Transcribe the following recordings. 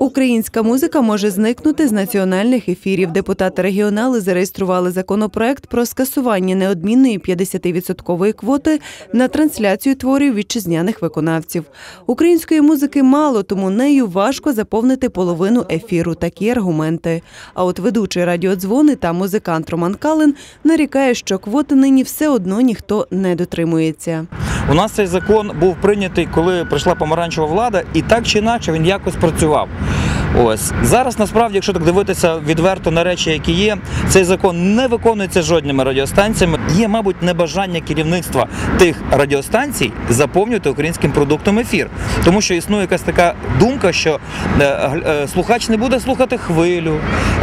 Українська музика може зникнути з національних ефірів. Депутати регіонали зареєстрували законопроект про скасування неодмінної 50-відсоткової квоти на трансляцію творів вітчизняних виконавців. Української музики мало, тому нею важко заповнити половину ефіру. Такі аргументи. А от ведучий радіодзвони та музикант Роман Калин нарікає, що квоти нині все одно ніхто не дотримується. У нас цей закон був прийнятий, коли прийшла помаранчева влада, і так чи інакше він якось працював. Ось зараз насправді, якщо так дивитися відверто на речі, які є, цей закон не виконується жодними радіостанціями. Є, мабуть, небажання керівництва тих радіостанцій заповнювати українським продуктом ефір, тому що існує якась така думка, що е, е, слухач не буде слухати хвилю,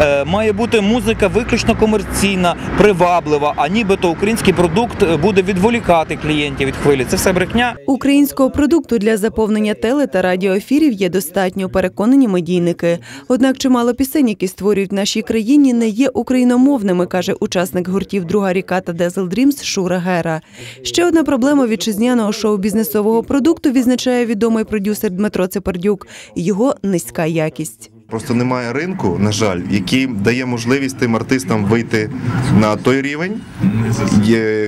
е, має бути музика виключно комерційна, приваблива, а нібито український продукт буде відволікати клієнтів від хвилі. Це все брехня. Українського продукту для заповнення теле та радіоефірів є достатньо, переконані медійники. Однак чимало пісень, які створюють в нашій країні, не є україномовними, каже учасник гуртів Друга ріка та Дезел Дрімс Шура Гера. Ще одна проблема вітчизняного шоу-бізнесового продукту відзначає відомий продюсер Дмитро Цепардюк – його низька якість. Просто немає ринку, на жаль, який дає можливість тим артистам вийти на той рівень,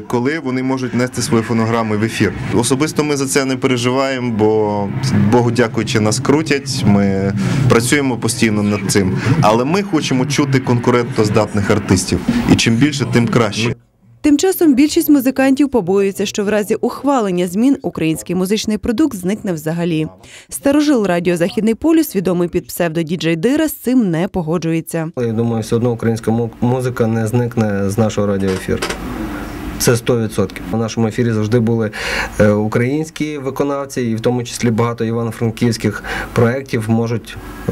коли вони можуть нести свої фонограми в ефір. Особисто ми за це не переживаємо, бо Богу дякуючи, нас крутять. Ми працюємо постійно над цим. Але ми хочемо чути конкурентоздатних артистів. І чим більше, тим краще. Тим часом більшість музикантів побоюються, що в разі ухвалення змін український музичний продукт зникне взагалі. Старожил радіо Західний полюс, відомий під псевдо діджей Дира, з цим не погоджується. Я думаю, все одно українська му- музика не зникне з нашого радіоефіру. Це 100%. У нашому ефірі завжди були е, українські виконавці, і в тому числі багато івано-франківських проєктів можуть е,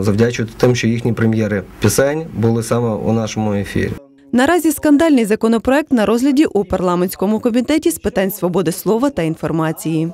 завдячувати тим, що їхні прем'єри пісень були саме у нашому ефірі. Наразі скандальний законопроект на розгляді у парламентському комітеті з питань свободи слова та інформації.